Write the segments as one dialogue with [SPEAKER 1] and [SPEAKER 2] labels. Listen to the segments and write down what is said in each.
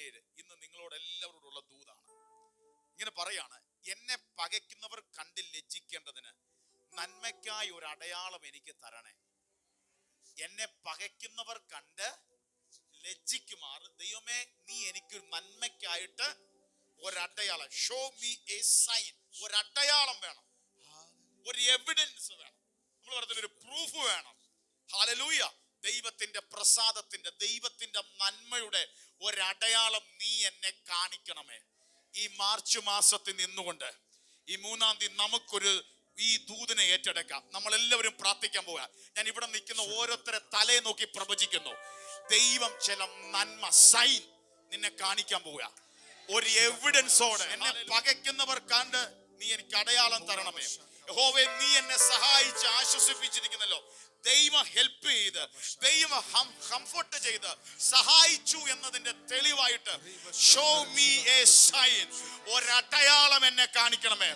[SPEAKER 1] പതിനേഴ് ഇന്ന് നിങ്ങളോട് എല്ലാവരോടുള്ള ദൂതാണ്. ഇങ്ങനെ പറയാണ് എന്നെ പകയ്ക്കുന്നവർ കണ്ട് ലജ്ജിക്കേണ്ടതിന് നന്മയ്ക്കായി ഒരു അടയാളം എനിക്ക് തരണേ. എന്നെ പകയ്ക്കുന്നവർ കണ്ട് ലജ്ജിക്കുമാർ. ദൈവമേ നീ എനിക്ക് നന്മയ്ക്കായിട്ട് ഒരടയാളം. ഷോ മീ എ സൈൻ ഒരടയാളം വേണം. ഒരു എവിഡൻസ് വേണം. നമ്മൾ പറഞ്ഞ ഒരു പ്രൂഫ് വേണം. ഹാലലൂയ ദൈവത്തിന്റെ പ്രസാദത്തിന്റെ ദൈവത്തിന്റെ ഒരടയാളം നീ എന്നെ കാണിക്കണമേ. ഈ മാർച്ച് മാസത്തിൽ നിന്നുകൊണ്ട് ഈ മൂന്നാം തീയതി നമുക്കൊരു ഈ ദൂതിനെ ഏറ്റെടുക്കാം. നമ്മൾ എല്ലാവരും പ്രാർത്ഥിക്കാൻ പോവുക. ഞാൻ ഇവിടെ നിൽക്കുന്ന ഓരോരുത്തരെ തലയെ നോക്കി പ്രവചിക്കുന്നു. ദൈവം ചില നന്മ സൈൻ നിന്നെ കാണിക്കാൻ പോവുക. ഒരു എവിഡൻസോടെ എന്നെ പകയ്ക്കുന്നവർ കണ്ട് നീ എനിക്ക് അടയാളം തരണമേ. യഹോവേ നീ എന്നെ സഹായിച്ച് ഹെൽപ്പ് ദൈവം കംഫർട്ട് ചെയ്ത് സഹായിച്ചു എന്നതിന്റെ തെളിവായിട്ട് ഷോ മീ എ സൈൻ ഒരടയാളം എന്നെ കാണിക്കണമേ.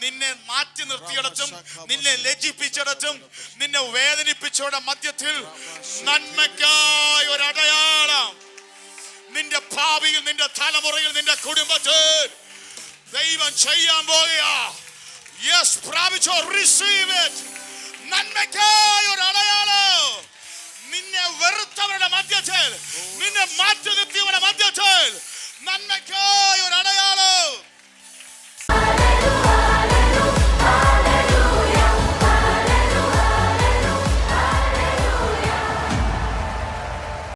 [SPEAKER 1] നിന്നെ മാറ്റി നിർത്തിയിടത്തും നിന്നെ ലജ്ജിപ്പിച്ചിടത്തും നിന്നെ വേദനിപ്പിച്ചോടെ മധ്യത്തിൽ നന്മയ്ക്കായി ഒരു അടയാളം നിന്റെ ഭാവിയിൽ നിന്റെ തലമുറയിൽ നിന്റെ കുടുംബത്തിൽ ദൈവം ചെയ്യാൻ പോകുക യെസ് പ്രാപിച്ചോ റിസീവ് ഇറ്റ് നന്മയ്ക്കായി 맡겨질 믿는 맡겨질 띄워라 맡겨질 만나켜